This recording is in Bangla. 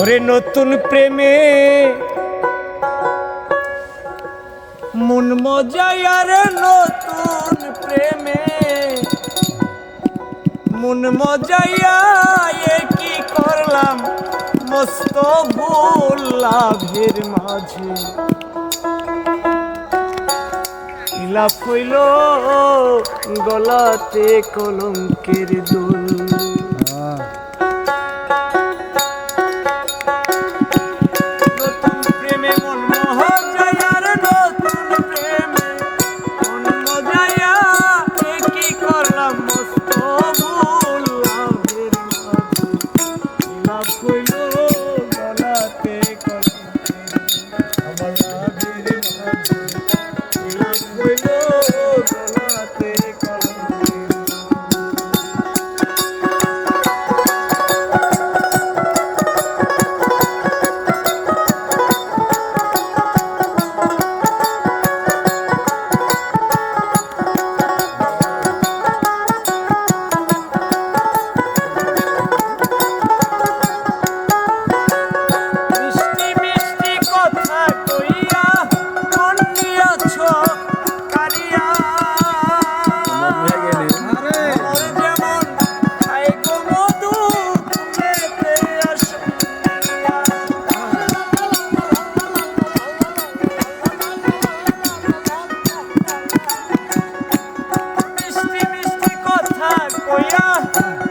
ওরে নতুন প্রেমে মন মজায়ার নতুন প্রেমে মন মজাইয়া কি করলাম? মস্ত ভুল লাভের মাঝে। ইলাপ হইল গলাতে কলঙ্কের দোল। 我赢。